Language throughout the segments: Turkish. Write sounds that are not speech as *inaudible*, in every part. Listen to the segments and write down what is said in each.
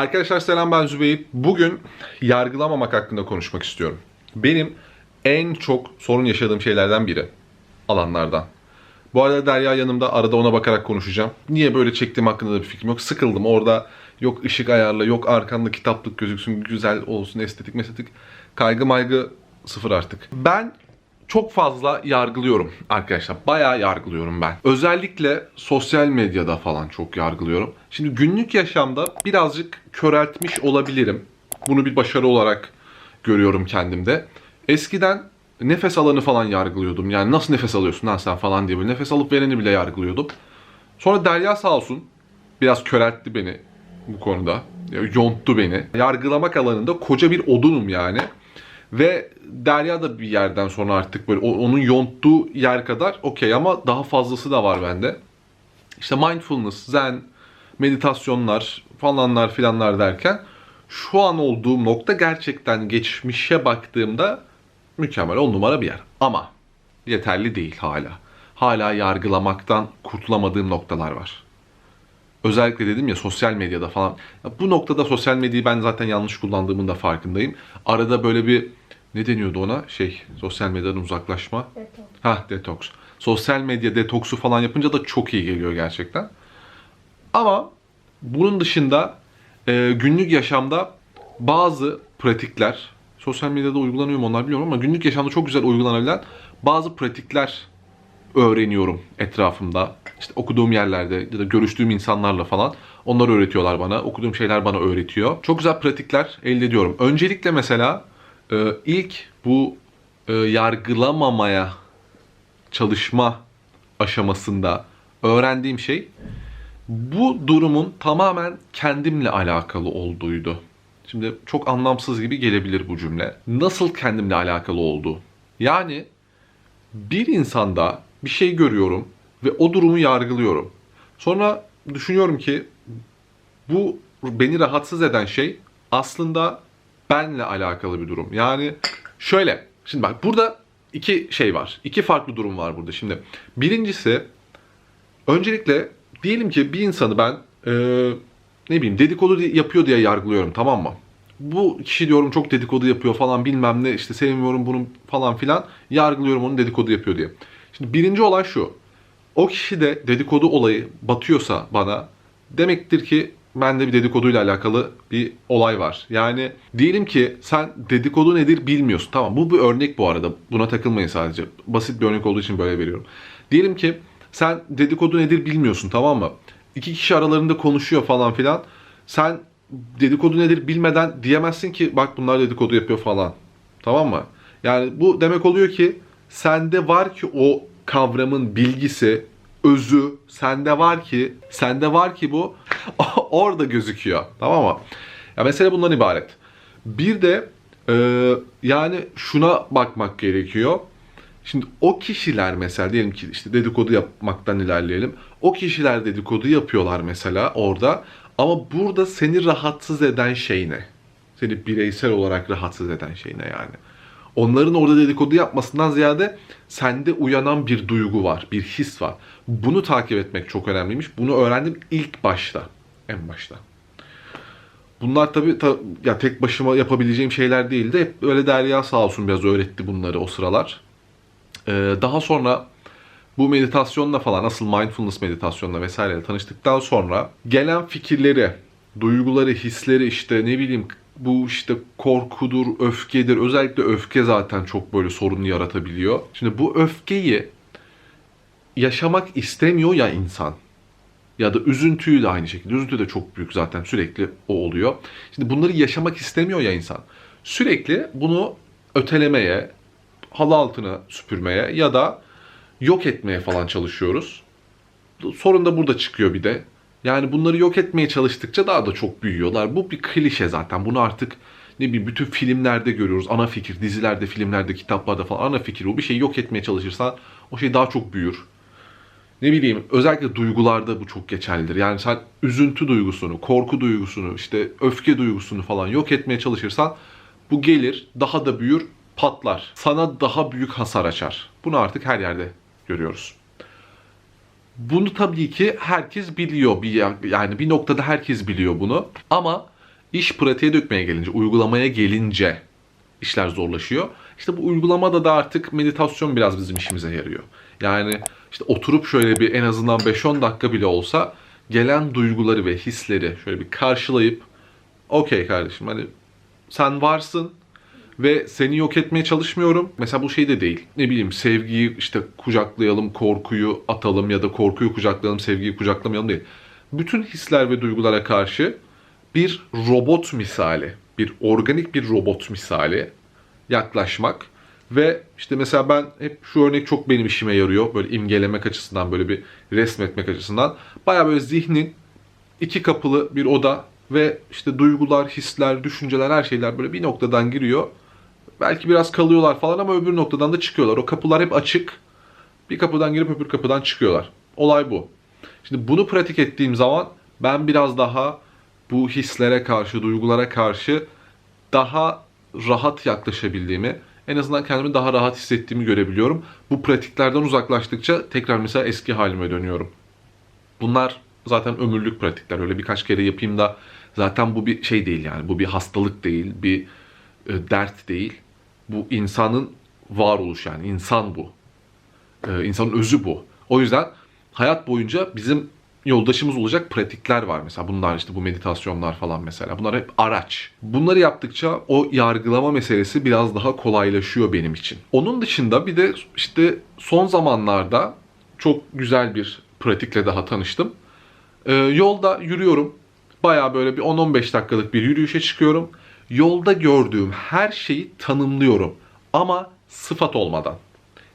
Arkadaşlar selam ben Zübeyir. Bugün yargılamamak hakkında konuşmak istiyorum. Benim en çok sorun yaşadığım şeylerden biri. Alanlardan. Bu arada Derya yanımda arada ona bakarak konuşacağım. Niye böyle çektiğim hakkında da bir fikrim yok. Sıkıldım orada yok ışık ayarla yok arkanda kitaplık gözüksün güzel olsun estetik mesetik. Kaygı maygı sıfır artık. Ben çok fazla yargılıyorum arkadaşlar. Bayağı yargılıyorum ben. Özellikle sosyal medyada falan çok yargılıyorum. Şimdi günlük yaşamda birazcık köreltmiş olabilirim. Bunu bir başarı olarak görüyorum kendimde. Eskiden nefes alanı falan yargılıyordum. Yani nasıl nefes alıyorsun lan sen falan diye böyle nefes alıp vereni bile yargılıyordum. Sonra Derya sağ olsun biraz köreltti beni bu konuda. Yonttu beni. Yargılamak alanında koca bir odunum yani. Ve Derya da bir yerden sonra artık böyle onun yonttuğu yer kadar okey ama daha fazlası da var bende. İşte mindfulness, zen, meditasyonlar falanlar filanlar derken şu an olduğum nokta gerçekten geçmişe baktığımda mükemmel on numara bir yer. Ama yeterli değil hala. Hala yargılamaktan kurtulamadığım noktalar var. Özellikle dedim ya sosyal medyada falan. Ya bu noktada sosyal medyayı ben zaten yanlış kullandığımın da farkındayım. Arada böyle bir ne deniyordu ona? Şey, sosyal medyadan uzaklaşma. Detoks. Ha detoks. Sosyal medya detoksu falan yapınca da çok iyi geliyor gerçekten. Ama bunun dışında e, günlük yaşamda bazı pratikler, sosyal medyada uygulanıyor mu onlar bilmiyorum ama günlük yaşamda çok güzel uygulanabilen bazı pratikler öğreniyorum etrafımda. İşte okuduğum yerlerde ya da görüştüğüm insanlarla falan. Onlar öğretiyorlar bana. Okuduğum şeyler bana öğretiyor. Çok güzel pratikler elde ediyorum. Öncelikle mesela e, ilk bu e, yargılamamaya çalışma aşamasında öğrendiğim şey bu durumun tamamen kendimle alakalı olduğuydu. Şimdi çok anlamsız gibi gelebilir bu cümle. Nasıl kendimle alakalı oldu? Yani bir insanda bir şey görüyorum ve o durumu yargılıyorum. Sonra düşünüyorum ki bu beni rahatsız eden şey aslında benle alakalı bir durum. Yani şöyle, şimdi bak burada iki şey var. İki farklı durum var burada. Şimdi birincisi öncelikle diyelim ki bir insanı ben e, ne bileyim dedikodu di- yapıyor diye yargılıyorum tamam mı? Bu kişi diyorum çok dedikodu yapıyor falan bilmem ne işte sevmiyorum bunu falan filan yargılıyorum onu dedikodu yapıyor diye. Şimdi birinci olay şu. O kişi de dedikodu olayı batıyorsa bana demektir ki bende bir dedikoduyla alakalı bir olay var. Yani diyelim ki sen dedikodu nedir bilmiyorsun. Tamam bu bir örnek bu arada. Buna takılmayın sadece. Basit bir örnek olduğu için böyle veriyorum. Diyelim ki sen dedikodu nedir bilmiyorsun tamam mı? İki kişi aralarında konuşuyor falan filan. Sen dedikodu nedir bilmeden diyemezsin ki bak bunlar dedikodu yapıyor falan. Tamam mı? Yani bu demek oluyor ki sende var ki o kavramın bilgisi, özü sende var ki, sende var ki bu *laughs* orada gözüküyor. Tamam mı? Ya mesele bundan ibaret. Bir de e, yani şuna bakmak gerekiyor. Şimdi o kişiler mesela diyelim ki işte dedikodu yapmaktan ilerleyelim. O kişiler dedikodu yapıyorlar mesela orada ama burada seni rahatsız eden şey ne? Seni bireysel olarak rahatsız eden şey ne yani? Onların orada dedikodu yapmasından ziyade sende uyanan bir duygu var, bir his var. Bunu takip etmek çok önemliymiş. Bunu öğrendim ilk başta, en başta. Bunlar tabii ta- ya tek başıma yapabileceğim şeyler değildi. Hep öyle Derya sağ olsun biraz öğretti bunları o sıralar. Ee, daha sonra bu meditasyonla falan asıl mindfulness meditasyonla vesaireyle tanıştıktan sonra gelen fikirleri, duyguları, hisleri işte ne bileyim bu işte korkudur, öfkedir. Özellikle öfke zaten çok böyle sorun yaratabiliyor. Şimdi bu öfkeyi yaşamak istemiyor ya insan. Ya da üzüntüyü de aynı şekilde. Üzüntü de çok büyük zaten sürekli o oluyor. Şimdi bunları yaşamak istemiyor ya insan. Sürekli bunu ötelemeye, halı altına süpürmeye ya da yok etmeye falan çalışıyoruz. Sorun da burada çıkıyor bir de. Yani bunları yok etmeye çalıştıkça daha da çok büyüyorlar. Bu bir klişe zaten. Bunu artık ne bileyim bütün filmlerde görüyoruz. Ana fikir, dizilerde, filmlerde, kitaplarda falan ana fikir o. Bir şeyi yok etmeye çalışırsan o şey daha çok büyür. Ne bileyim özellikle duygularda bu çok geçerlidir. Yani sen üzüntü duygusunu, korku duygusunu, işte öfke duygusunu falan yok etmeye çalışırsan bu gelir, daha da büyür, patlar. Sana daha büyük hasar açar. Bunu artık her yerde görüyoruz. Bunu tabii ki herkes biliyor bir yani bir noktada herkes biliyor bunu ama İş pratiğe dökmeye gelince, uygulamaya gelince işler zorlaşıyor. İşte bu uygulamada da artık meditasyon biraz bizim işimize yarıyor. Yani işte oturup şöyle bir en azından 5-10 dakika bile olsa gelen duyguları ve hisleri şöyle bir karşılayıp okey kardeşim hani sen varsın ve seni yok etmeye çalışmıyorum. Mesela bu şey de değil. Ne bileyim sevgiyi işte kucaklayalım, korkuyu atalım ya da korkuyu kucaklayalım, sevgiyi kucaklamayalım değil. Bütün hisler ve duygulara karşı bir robot misali, bir organik bir robot misali yaklaşmak ve işte mesela ben hep şu örnek çok benim işime yarıyor. Böyle imgelemek açısından, böyle bir resmetmek açısından. Baya böyle zihnin iki kapılı bir oda ve işte duygular, hisler, düşünceler her şeyler böyle bir noktadan giriyor. Belki biraz kalıyorlar falan ama öbür noktadan da çıkıyorlar. O kapılar hep açık. Bir kapıdan girip öbür kapıdan çıkıyorlar. Olay bu. Şimdi bunu pratik ettiğim zaman ben biraz daha bu hislere karşı, duygulara karşı daha rahat yaklaşabildiğimi, en azından kendimi daha rahat hissettiğimi görebiliyorum. Bu pratiklerden uzaklaştıkça tekrar mesela eski halime dönüyorum. Bunlar zaten ömürlük pratikler. Öyle birkaç kere yapayım da zaten bu bir şey değil yani. Bu bir hastalık değil, bir e, dert değil. Bu insanın varoluş yani. insan bu. E, insanın özü bu. O yüzden hayat boyunca bizim yoldaşımız olacak pratikler var mesela. Bunlar işte bu meditasyonlar falan mesela. Bunlar hep araç. Bunları yaptıkça o yargılama meselesi biraz daha kolaylaşıyor benim için. Onun dışında bir de işte son zamanlarda çok güzel bir pratikle daha tanıştım. Ee, yolda yürüyorum. Baya böyle bir 10-15 dakikalık bir yürüyüşe çıkıyorum. Yolda gördüğüm her şeyi tanımlıyorum. Ama sıfat olmadan.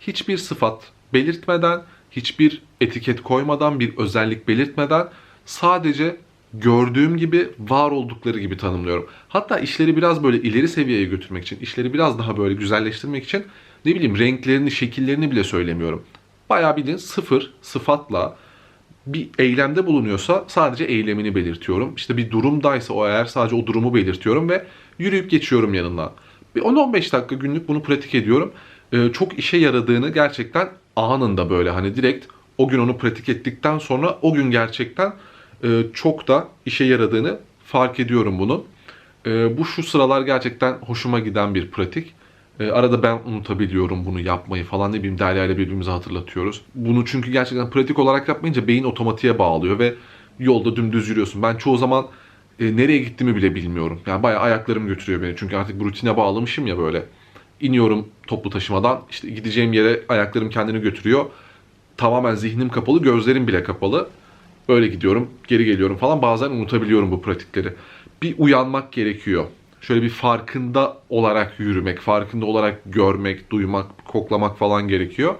Hiçbir sıfat belirtmeden, hiçbir etiket koymadan, bir özellik belirtmeden sadece gördüğüm gibi var oldukları gibi tanımlıyorum. Hatta işleri biraz böyle ileri seviyeye götürmek için, işleri biraz daha böyle güzelleştirmek için ne bileyim renklerini, şekillerini bile söylemiyorum. Bayağı bildiğin sıfır sıfatla bir eylemde bulunuyorsa sadece eylemini belirtiyorum. İşte bir durumdaysa o eğer sadece o durumu belirtiyorum ve yürüyüp geçiyorum yanından. Bir 10-15 dakika günlük bunu pratik ediyorum. Ee, çok işe yaradığını gerçekten anında böyle hani direkt o gün onu pratik ettikten sonra o gün gerçekten e, çok da işe yaradığını fark ediyorum bunun. E, bu şu sıralar gerçekten hoşuma giden bir pratik. E, arada ben unutabiliyorum bunu yapmayı falan ne bileyim Derya ile birbirimize hatırlatıyoruz. Bunu çünkü gerçekten pratik olarak yapmayınca beyin otomatiğe bağlıyor ve yolda dümdüz yürüyorsun. Ben çoğu zaman e, nereye gittiğimi bile bilmiyorum. Yani bayağı ayaklarım götürüyor beni. Çünkü artık bu rutine bağlamışım ya böyle. İniyorum toplu taşımadan. işte gideceğim yere ayaklarım kendini götürüyor. Tamamen zihnim kapalı, gözlerim bile kapalı. Böyle gidiyorum, geri geliyorum falan. Bazen unutabiliyorum bu pratikleri. Bir uyanmak gerekiyor. Şöyle bir farkında olarak yürümek, farkında olarak görmek, duymak, koklamak falan gerekiyor.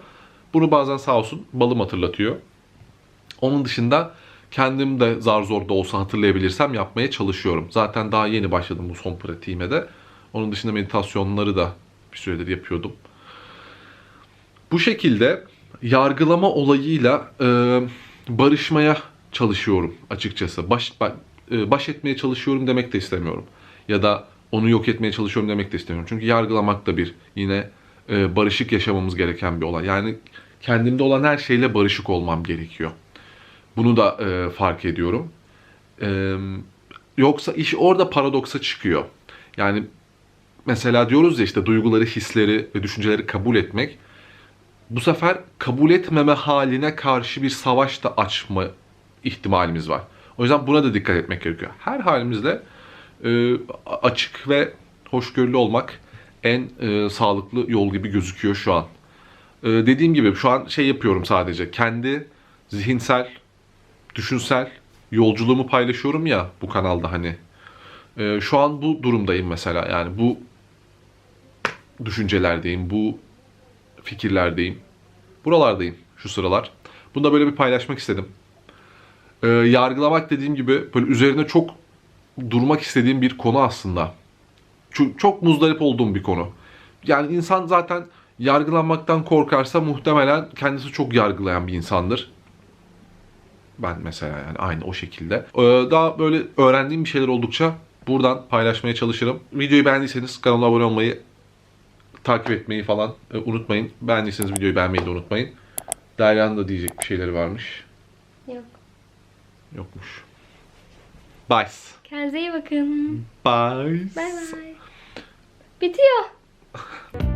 Bunu bazen sağ olsun balım hatırlatıyor. Onun dışında kendim de zar zor da olsa hatırlayabilirsem yapmaya çalışıyorum. Zaten daha yeni başladım bu son pratiğime de. Onun dışında meditasyonları da bir süredir yapıyordum. Bu şekilde yargılama olayıyla e, barışmaya çalışıyorum açıkçası. Baş, e, baş etmeye çalışıyorum demek de istemiyorum. Ya da onu yok etmeye çalışıyorum demek de istemiyorum. Çünkü yargılamak da bir yine e, barışık yaşamamız gereken bir olay. Yani kendimde olan her şeyle barışık olmam gerekiyor. Bunu da e, fark ediyorum. E, yoksa iş orada paradoksa çıkıyor. Yani mesela diyoruz ya işte duyguları, hisleri ve düşünceleri kabul etmek bu sefer kabul etmeme haline karşı bir savaş da açma ihtimalimiz var. O yüzden buna da dikkat etmek gerekiyor. Her halimizle e, açık ve hoşgörülü olmak en e, sağlıklı yol gibi gözüküyor şu an. E, dediğim gibi şu an şey yapıyorum sadece. Kendi zihinsel, düşünsel yolculuğumu paylaşıyorum ya bu kanalda hani. E, şu an bu durumdayım mesela. Yani bu düşüncelerdeyim, bu fikirlerdeyim. Buralardayım şu sıralar. Bunu da böyle bir paylaşmak istedim. Ee, yargılamak dediğim gibi böyle üzerine çok durmak istediğim bir konu aslında. Çok, çok muzdarip olduğum bir konu. Yani insan zaten yargılanmaktan korkarsa muhtemelen kendisi çok yargılayan bir insandır. Ben mesela yani aynı o şekilde. Ee, daha böyle öğrendiğim bir şeyler oldukça buradan paylaşmaya çalışırım. Videoyu beğendiyseniz kanala abone olmayı, takip etmeyi falan e, unutmayın. Beğendiyseniz videoyu beğenmeyi de unutmayın. Derya'nın da diyecek bir şeyleri varmış. Yok. Yokmuş. Bye. Kendinize iyi bakın. Bye. Bye bye. Bitiyor. *laughs*